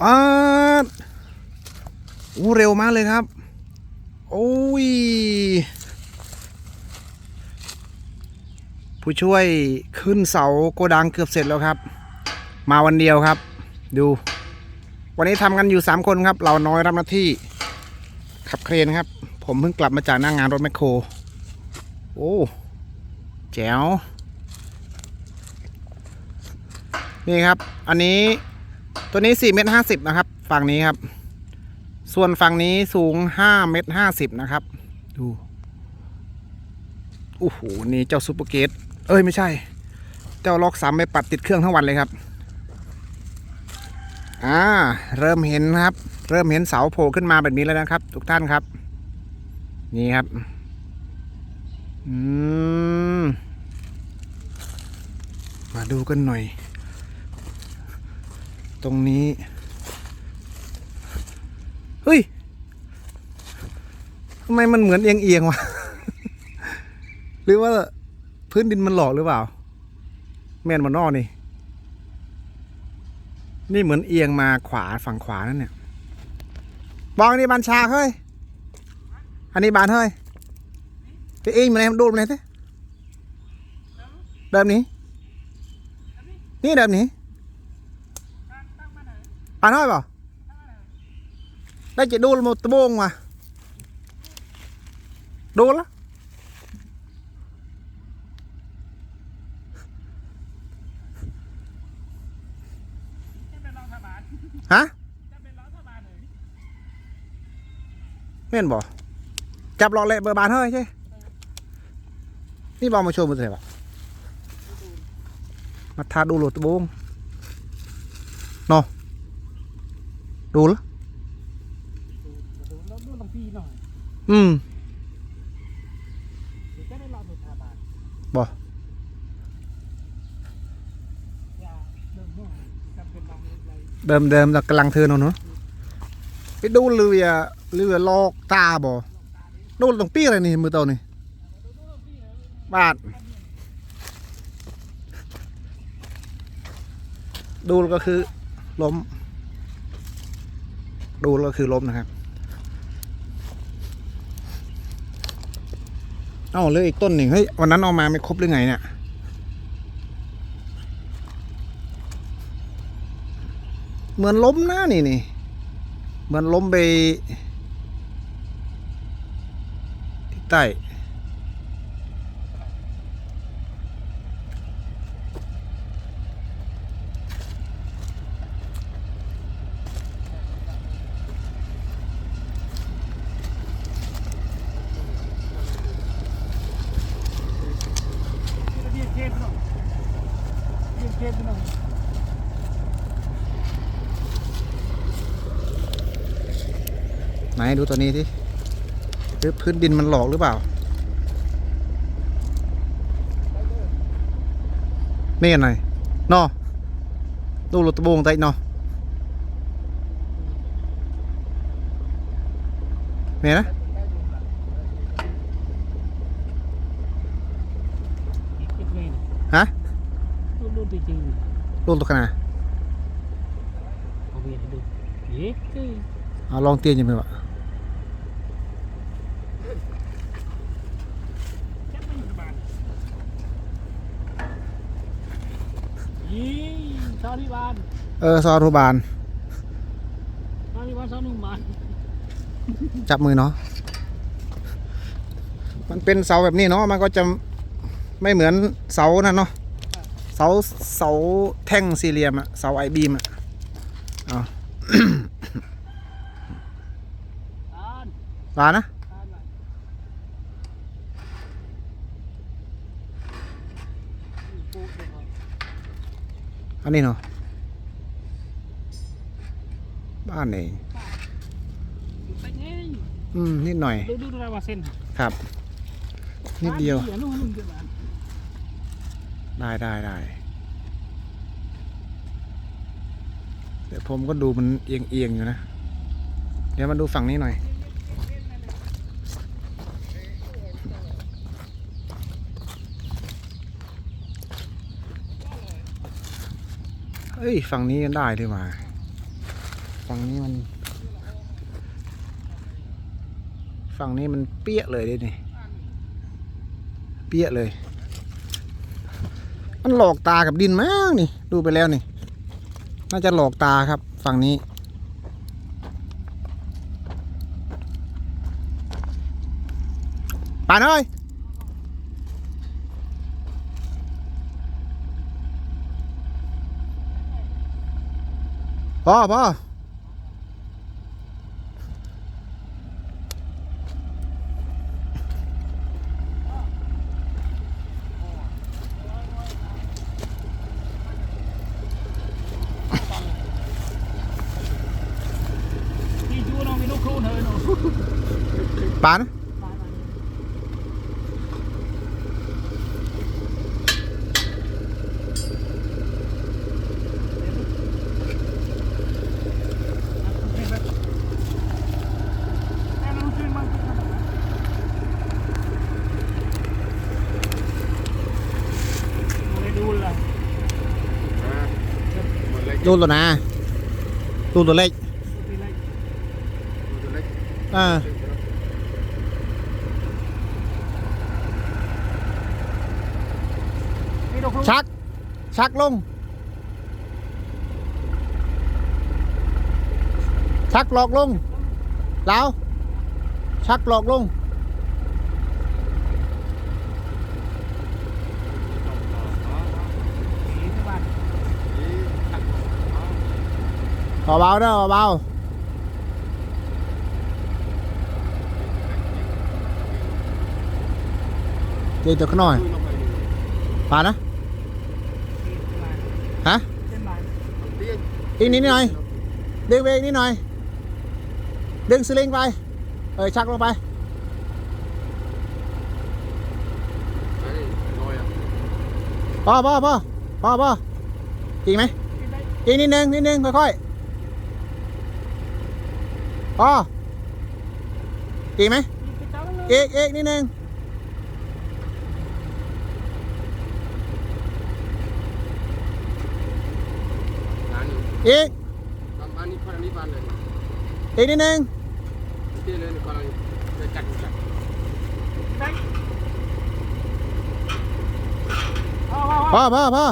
ป๊าดอู้เร็วมากเลยครับ โอ้ย ผู้ช่วยขึ้นเสาโกดังเกือบเสร็จแล้วครับ มาวันเดียวครับ ดู วันนี้ทำกันอยู่3คนครับ เราน้อยรับหน้าที่ ขับเครนครับ ผมเพิ่งกลับมาจากหน้างงานรถแมคโคร โอ้แจ๋วนี่ครับ อันนี้ ตัวนี้4เมตร50นะครับ ฝั่งนี้ครับ ส่วนฝั่งนี้สูง5เมตร50นะครับ ดูโอ้โหนี่เจ้าซูเปอร์เกตเอ้ยไม่ใช่ เจ้าล็อกสามไปปัดติดเครื่องทั้งวันเลยครับอ่าเริ่มเห็นครับ เริ่มเห็นเสาโผล่ขึ้นมาแบบนี้แล้วนะครับ ทุกท่านครับ นี่ครับอืมมาดูกันหน่อย ตรงนี้ เฮ้ยทำไมมันเหมือนเอียงเอียงๆวะ หรือว่าพื้นดินมันหลอกหรือเปล่า แม่นมันนอกนี่ นี่เหมือนเอียงมาขวาฝั่งขวานั่นเนี่ยบอกอันนี้บานชาเฮ้ย อันนี้บานเฮ้ยไปเองมาไหนดูมาไหนสิเดิมนี้ นี่เดิมนี้บานเฮ้ยเปล่าได้จะดู một ตะโบงมาดูละฮะเม่นบ่จับบอร์บาน เฮ้ยใช่นี่บอมาโชว์มือเถอะปะมาทาดูโหลดตะบงเนาะ ดูละแล้วดูลำพีหน่อยอืมเดี๋ยวจะได้รอสุดท้ายบาทบ่อเดิมเดิมเรากำลังเทินเอาเนาะไปดูเรือเรือลอกตาบ่ดูตรงปี้อะไรนี่มือเตานี่บาทดูก็คือล้ม ดูแล้วก็คือล้มนะครับเอ้าเหลืออีกต้นหนึ่งเฮ้ยวันนั้นเอามาไม่ครบหรือไงเนี่ยเหมือนล้มนะนี่นี่เหมือนล้มไปที่ใต้ เรียกเทปหน่อยเรียกเทปหน่อย ไหนดูตัวนี้ที่หรือพื้นดินมันหลอกหรือเปล่า นี่กันหน่อยนอดูรถตะโบงไตนอเมียนะคิดเลยฮะดูดูจริงลูกตัวขนาดๆเอาเวียนให้ดูเย้คือเอาลองเตียนยังไงวะ แค่ไม่อยู่บ้านยี่ ชาวที่บ้านเออซอนุบาลชาวที่บ้านชาวหนุ่มบ้านจับมือเนาะมันเป็นเสาแบบนี้เนาะมันก็จะไม่เหมือนเสานั่นเนาะเสาเสาแท่งสี่เหลี่ยมอะเสาไอบีมอะอาอ่านลานะ อ่านมาปูเดี๋ยวก่อน อันนี้เนาะบ้านเองไปเองอืมนิดหน่อยดูดูดูอะไรวะเส้นครับ นิดเดียวอ่านนู่นนู่นเกินมาได้ได้ได้เดี๋ยวผมก็ดูมันเอียงเอียงๆอยู่นะ เดี๋ยวมาดูฝั่งนี้หน่อย เฮ้ยฝั่งนี้กันได้ดีว่าฝั่งนี้มัน ฝั่งนี้มันเปี้ยเลยดินี่เปี้ยเลย มันหลอกตากับดินมากนี่ ดูไปแล้วนี่ น่าจะหลอกตาครับฝั่งนี้ป่า พ่อพ่อ พี่จูน้องมีลูกครูเธอเนาะ ป่าน ดูตัวนะดูตัวเล็กอ่านี่ลูกครูชัก ชักลง ชักหลอกลงแล้วชักหลอกลง เบาๆนะเบาๆเดี๋ยวตัวขางหน่อยป่านะฮะอีกนิดหน่อยดึงเบรกนิดหน่อย ดึงสลิงไปเออชักลงไปพอพอพอพอพออีกไหมอีกนิดนึงนิดนึงค่อยๆ พออีกไหมอีกอีกนิดนึงอีกอีกนิดนึงพอพอพอ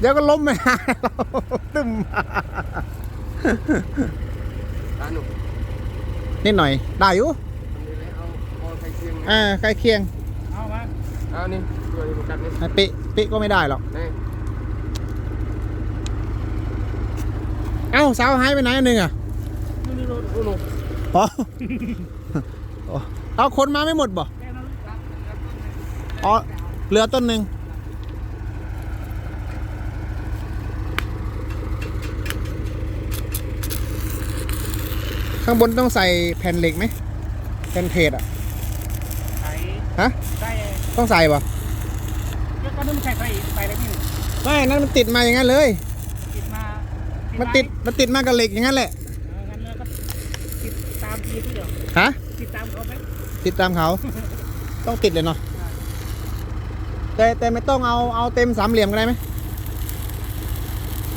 เดี๋ยวก็ล้มไปหาเราตึม นิดหน่อย ได้อยู่อ่าใกล้เคียงเอามาเอานี่ตัวนี้มันกัดนี่ไอ้ปิปิก็ไม่ได้หรอกนี่เอ้าสาวหายไปไหนอันหนึ่งอะดูดูดูดูอ๋ออ๋อเอาคนมาไม่หมดบ่แค่นั้นอ๋อเหลือต้นหนึ่ง ข้างบนต้องใส่แผ่นเหล็กไหมแผ่นเพจอะใส่ฮะใส่ต้องใส่ป่ะก็ต้องใส่ใส่ไปเลยพี่ไม่นั่นมันติดมาอย่างนั้นเลย ติดมามันติดมันติดมากับเหล็กอย่างนั้นแหละงั้นเลยก็ติดตามทีที่เดียวฮะติดตามเขาไหมติดตามเขา ต้องติดเลยเนาะแต่แต่ไม่ต้องเอาเอาเต็มสามเหลี่ยมก็ได้ไหม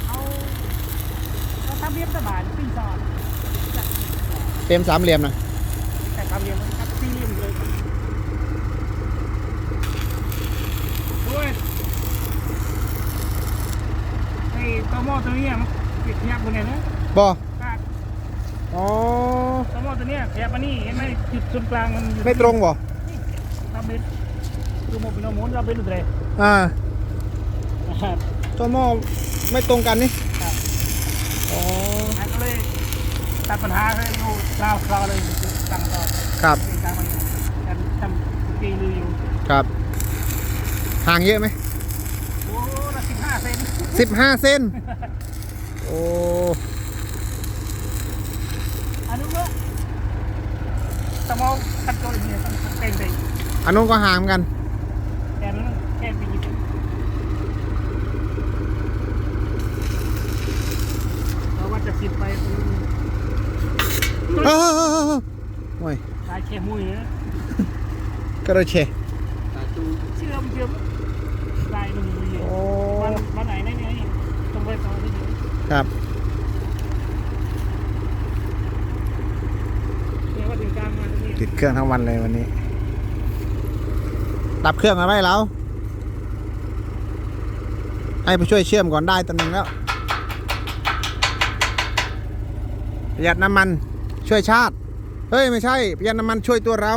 เอาเอาทำเรียบสบายปิ้งซอนเต็มสามเหลี่ยมนะแต่ทำเรียบมันครับปิ้งเรียบเลยด้วยไอ้ตัวหม้อตัวนี้มันติดยับบนเนี่ยนะบอคาดอ๋อตัวหม้อตัวเนี้ยแถบอันนี้เห็นไหมจุดศูนย์กลางมันอยู่ไม่ตรงบอทำเป็นดูโมบิโนมูนเราเป็นอุตเรอ่าตัวหม้อไม่ตรงกันนี่ ครับ อ๋อ ก็เลย ตัดปัญหาให้อยู่คราวคราวเลยตั้งต่อครับเป็นการมันการทำกีลืออยู่ครับห่างเยอะไหมโอ้ละสิบห้าเซนสิบห้าเซนโอ้อันนู้นก็ตะมองคัดตัวอย่างเงี้ยต้องเต็มเลยอันนู้นก็ห่างเหมือนกันแค่นั้นแค่ปีนเราว่าจะสิบไปออเออเออเออโอ้ยลายแค่มุ้ยน Ой. Таче муй, да? Короче. เชื่อมเชื่อมลายมันมีโอ้ มันมันไหนได้ไงตรงไปตรงนี้ครับ เดี๋ยวว่กลางมานติดเครื่องทั้งวันเลยวันนี้ ดับเครื่องมาไหแล้วให้ไปช่วยเชื่อมก่อนได้ตัวหนึงแล้วประหยัดน้ำมัน ช่วยชาติ เฮ้ย ไม่ใช่ประหยัดน้ำมันช่วยตัวเรา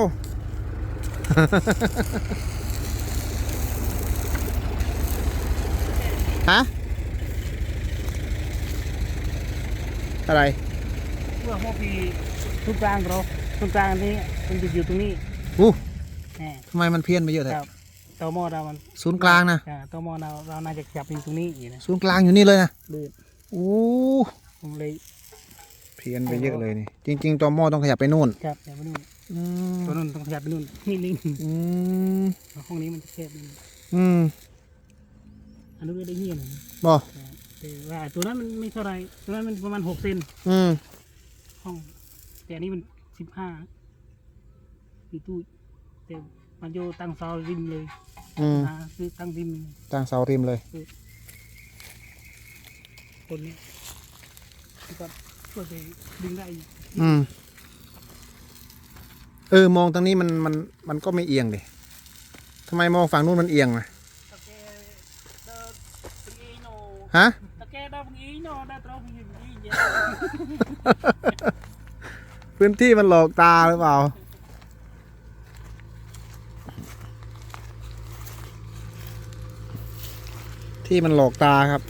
ฮะ อะไรเมื่อพวกพี่ทุกกลางเราทุกกลางนี้มันจะอยู่ตรงนี้อู้แหมทำไมมันเพี้ยนไปเยอะคเลยรับตัวหมอเรามันศูนย์กลางนะอ่าตัวหมอเราเราน่าจะจับอยู่ตรงนี้อยู่นะศูนย์กลางอยู่นี่เลยนะลื่นอู้ผมเลยเพี้ยนไปเยอะเลยนี่ จริง ๆ ตัวหม้อต้องขยับไปนู่นจับอย่าไปนู่นอืมตัวนู้นต้องขยับไปนู่นนิดนึงอืมห้องนี้มันจะแคบนิดนึงอืมอันนู้นก็ได้เงียบนะบอแต่ว่าตัวนั้นมันไม่เท่าไรตัวนั้นมันประมาณหกเซนอืมห้อง แต่อันนี้มันสิบห้ามีตู้แต่มันโยตั้งเสาริมเลยอืมนะคือตั้งริมตั้งเสาริมเลยคนนี้ที่ก็ ช่วยไปดึงได้อีกอืม เออ มองตรงนี้มันมันมันก็ไม่เอียงดิทำไมมองฝั่งนู้นมันเอียงนะตะแกเดินตะกี้โนฮะ ตะแกเดินตะกี้โนได้ตรงนี้นี่เยอะพื้นที่มันหลอกตาหรือเปล่า ที่มันหลอกตาครับ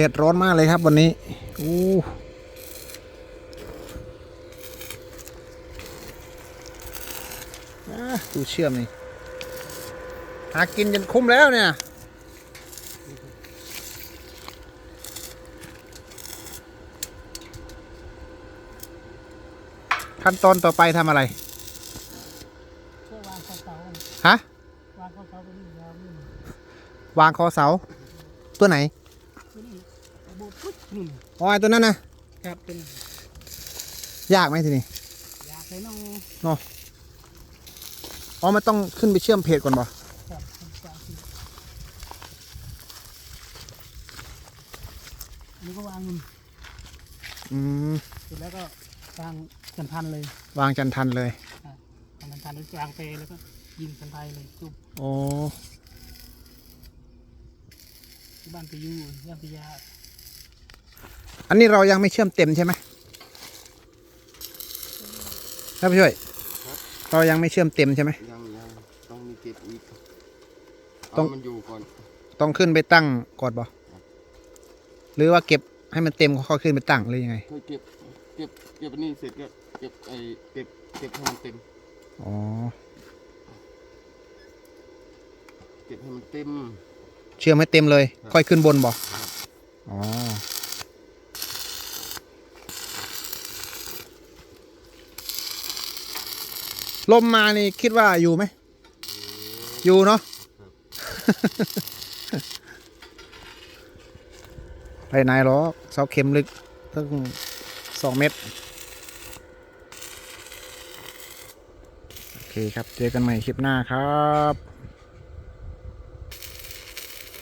เดือดร้อนมากเลยครับวันนี้อู้อะดูเชื่อมนี่หากินจนคุ้มแล้วเนี่ยขั้นตอนต่อไปทำอะไรช่วยวางข้อเสาฮะวางข้อเสาตัวนี้ยาวนี่วางคอเสาตัวไหนตัวนี้โบ ดปุ๊บนี่อ๋อไอ้ตัวนั้นนะครับเป็นยากไหมทีนี้อยากให้น้องอ๋อมันต้องขึ้นไปเชื่อมเพจก่อนบ่ครับจากที่อันนี้ก็วางเงินอืมเสร็จแล้วก็วางกันพันเลย วางจันทันเลยวางกันพันแล้ววางเปแล้วก็ยิงกันไทยเลยจุบโอ้ที่บ้านไปอยู่ย่านพิยา อันนี้เรายังไม่เชื่อมเต็มใช่ไหมครับพี่ช่วย เรายังไม่เชื่อมเต็มใช่ไหมยังยังต้องมีเก็บอีกต้ต้อองงมันอยู่ก่อน ต้องขึ้นไปตั้งก่อนบ่หรือว่าเก็บให้มันเต็มค่อยขึ้นไปตั้งหรือยังไงค่อยเก็บเก็บเก็บอันนี้เสร็จก็เก็บไอ้เก็บเก็บให้มันเต็มอ๋อเก็บให้มันเต็ม เชื่อมให้เต็มเลยครับค่อยขึ้นบนบ่อ๋อ ลมมานี่คิดว่าอยู่ไหม อยู่เนาะ ไปไหนหรอเสาเข็มลึกตั้งสองเมตร โอเคครับ เจอกันใหม่คลิปหน้าครับ